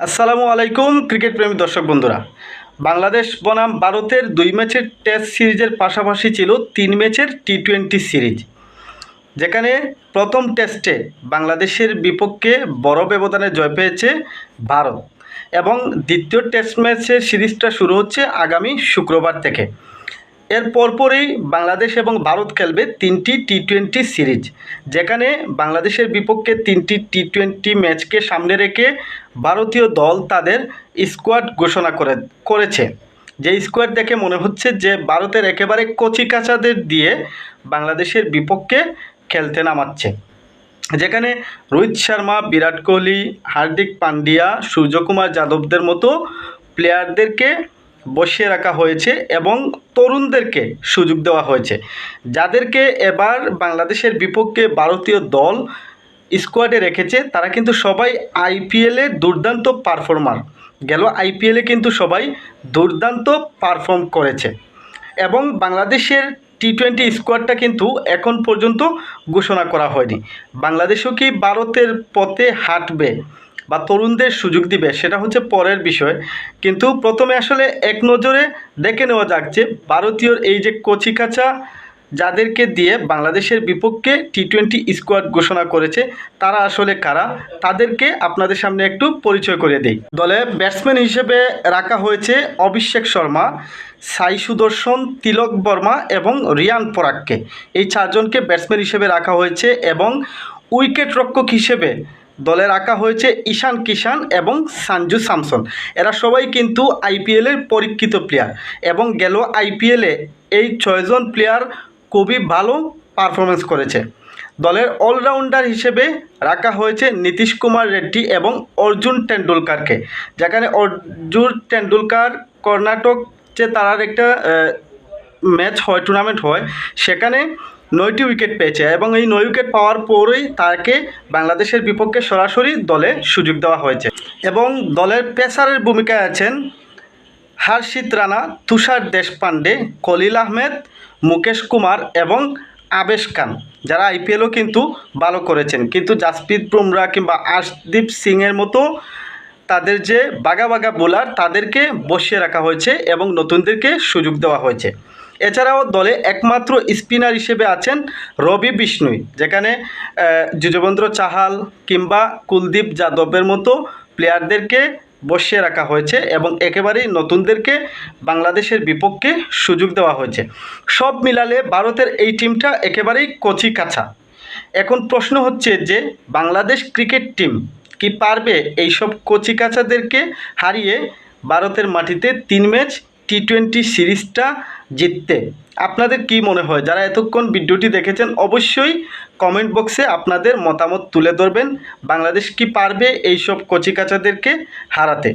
আসসালামু আলাইকুম, ক্রিকেট প্রেমী দর্শক বন্ধুরা। বাংলাদেশ বনাম ভারতের দুই ম্যাচের টেস্ট সিরিজের পাশাপাশি ছিল তিন ম্যাচের টি টোয়েন্টি সিরিজ। যেখানে প্রথম টেস্টে বাংলাদেশের বিপক্ষে বড় ব্যবধানে জয় পেয়েছে ভারত এবং দ্বিতীয় টেস্ট ম্যাচের সিরিজটা শুরু হচ্ছে আগামী শুক্রবার থেকে। এর পরপরই বাংলাদেশ এবং ভারত খেলবে তিনটি টি টোয়েন্টি সিরিজ, যেখানে বাংলাদেশের বিপক্ষে তিনটি টি টোয়েন্টি ম্যাচকে সামনে রেখে ভারতীয় দল তাদের স্কোয়াড ঘোষণা করে, করেছে। যে স্কোয়াড দেখে মনে হচ্ছে যে ভারতের একেবারে কচিকাচাদের দিয়ে বাংলাদেশের বিপক্ষে খেলতে নামাচ্ছে। যেখানে রোহিত শর্মা, বিরাট কোহলি, হার্দিক পান্ডিয়া, সূর্যকুমার যাদবদের মতো প্লেয়ারদেরকে বসিয়ে রাখা হয়েছে এবং তরুণদেরকে সুযোগ দেওয়া হয়েছে। যাদেরকে এবার বাংলাদেশের বিপক্ষে ভারতীয় দল স্কোয়াডে রেখেছে, তারা কিন্তু সবাই আইপিএলে দুর্দান্ত পারফর্মার। গেল আইপিএলে কিন্তু সবাই দুর্দান্ত পারফর্ম করেছে। এবং বাংলাদেশের টি টোয়েন্টি স্কোয়াডটা কিন্তু এখন পর্যন্ত ঘোষণা করা হয়নি। বাংলাদেশও কি ভারতের পথে হাঁটবে? বা তরুণদের সুযোগ দিবে, সেটা হচ্ছে পরের বিষয়। কিন্তু প্রথমে আসলে এক নজরে দেখে নেওয়া যাক যে ভারতীয় এই যে কচিকাচা যাদেরকে দিয়ে বাংলাদেশের বিপক্ষে টি টোয়েন্টি স্কোয়াড ঘোষণা করেছে, তারা আসলে কারা? তাদেরকে আপনাদের সামনে একটু পরিচয় করে দেই। দলে ব্যাটসম্যান হিসেবে রাখা হয়েছে অভিষেক শর্মা, সাই সুদর্শন, তিলক বর্মা এবং রিয়ান পরাগকে। এই চারজনকে ব্যাটসম্যান হিসেবে রাখা হয়েছে এবং উইকেট রক্ষক হিসেবে দলে রাখা হয়েছে ঈশান কিষান এবং সানজু স্যামসন এরা সবাই কিন্তু আইপিএলের পরীক্ষিত প্লেয়ার এবং গেল আইপিএলে এই ছয়জন প্লেয়ার খুবই ভালো পারফরমেন্স করেছে। দলের অলরাউন্ডার হিসেবে রাখা হয়েছে নীতিশ কুমার রেড্ডি এবং অর্জুন টেন্ডুলকারকে। যেখানে অর্জুন টেন্ডুলকার কর্ণাটক যে তারার একটা ম্যাচ হয় টুর্নামেন্ট হয়, সেখানে নয়টি উইকেট পেয়েছে এবং এই নয় উইকেট পাওয়ার পরেই তাকে বাংলাদেশের বিপক্ষে সরাসরি দলে সুযোগ দেওয়া হয়েছে। এবং দলের পেসারের ভূমিকায় আছেন হার্ষিত রানা, তুষার দেশপান্ডে কলিল আহমেদ, মুকেশ কুমার এবং আবেশ খান, যারা আইপিএলও কিন্তু ভালো করেছেন। কিন্তু জাসপ্রীত বুমরা কিংবা আশদীপ সিংয়ের মতো তাদের যে বাগা বাগা বোলার তাদেরকে বসিয়ে রাখা হয়েছে এবং নতুনদেরকে সুযোগ দেওয়া হয়েছে। এছাড়াও দলে একমাত্র স্পিনার হিসেবে আছেন রবি বিষ্ণুই, যেখানে যুজবেন্দ্র চাহাল কিংবা কুলদীপ যাদবের মতো প্লেয়ারদেরকে বসিয়ে রাখা হয়েছে এবং একেবারেই নতুনদেরকে বাংলাদেশের বিপক্ষে সুযোগ দেওয়া হয়েছে। সব মিলালে ভারতের এই টিমটা একেবারেই কচি কাছা। এখন প্রশ্ন হচ্ছে যে বাংলাদেশ ক্রিকেট টিম কি পারবে এইসব কচিকাচাদেরকে হারিয়ে ভারতের মাটিতে তিন ম্যাচ টি টোয়েন্টি সিরিজটা জিততে? আপনাদের কি মনে হয়? যারা এতক্ষণ ভিডিওটি দেখেছেন, অবশ্যই কমেন্ট বক্সে আপনাদের মতামত তুলে ধরবেন। বাংলাদেশ কি পারবে এইসব কচিকাচাদেরকে হারাতে?